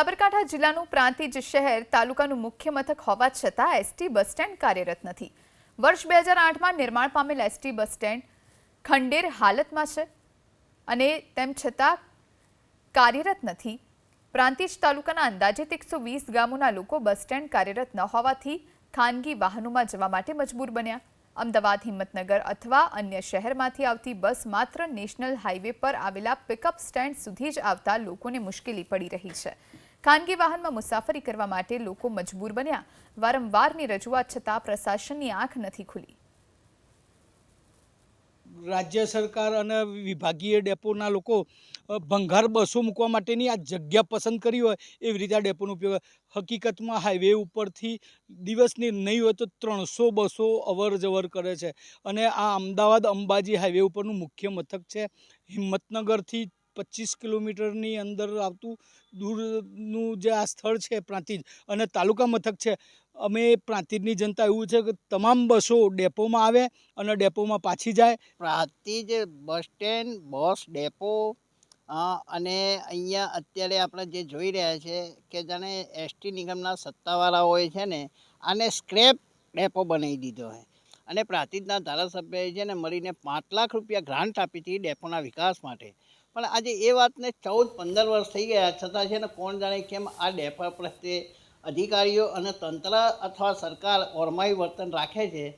સાબરકાંઠા જિલ્લાનું પ્રાંતિજ શહેર તાલુકાનું મુખ્ય મથક હોવા છતાં એસટી બસ સ્ટેન્ડ કાર્યરત નથી. વર્ષ બે હજાર આઠમાં નિર્માણ પામેલ એસટી બસ સ્ટેન્ડ ખંડેર હાલતમાં છે અને તેમ છતાં કાર્યરત નથી. પ્રાંતિજ તાલુકાના અંદાજિત એકસો વીસ ગામોના લોકો બસ સ્ટેન્ડ કાર્યરત ન હોવાથી ખાનગી વાહનોમાં જવા માટે મજબૂર બન્યા. અમદાવાદ, હિંમતનગર અથવા અન્ય શહેરમાંથી આવતી બસ માત્ર નેશનલ હાઈવે પર આવેલા પિકઅપ સ્ટેન્ડ સુધી જ આવતા લોકોને મુશ્કેલી પડી રહી છે. ખાનગી વાહનમાં મુસાફરી કરવા માટે લોકો મજબૂર બન્યા. વારંવારની રજૂઆત છતાં પ્રશાસનની આંખ નથી ખુલી. રાજ્ય સરકાર અને વિભાગીય ડેપોના લોકો ભંગાર બસો મૂકવા માટેની આ જગ્યા પસંદ કરી હોય એવી રીતે આ ડેપોનો ઉપયોગ હકીકતમાં હાઈવે ઉપરથી દિવસની નહીં હોય તો ત્રણસો બસો અવર જવર કરે છે. અને આ અમદાવાદ અંબાજી હાઈવે ઉપરનું મુખ્ય મથક છે. હિંમતનગરથી પચીસ કિલોમીટરની અંદર આવતું દૂરનું જે આ સ્થળ છે પ્રાંતિજ અને તાલુકા મથક છે, અમે પ્રાંતિજની જનતા એવું છે કે તમામ બસો ડેપોમાં આવે અને ડેપોમાં પાછી જાય. Prantij bus stand, bus depot અને અહીંયા અત્યારે આપણે જે જોઈ રહ્યા છે કે જાણે એસટી નિગમના સત્તાવાળાઓએ છે ને આને સ્ક્રેપ ડેપો બનાવી દીધો છે. અને પ્રાંતિજના ધારાસભ્યએ છે ને મળીને પાંચ લાખ રૂપિયા ગ્રાન્ટ આપી હતી ડેપોના વિકાસ માટે. પણ આજે એ વાતને ચૌદ, પંદર વર્ષ થઈ ગયા. છતાં છે ને કોણ જાણે કેમ આ ડેફર પ્રત્યે અધિકારીઓ અને તંત્ર અથવા સરકાર ઓરમાયું વર્તન રાખે છે.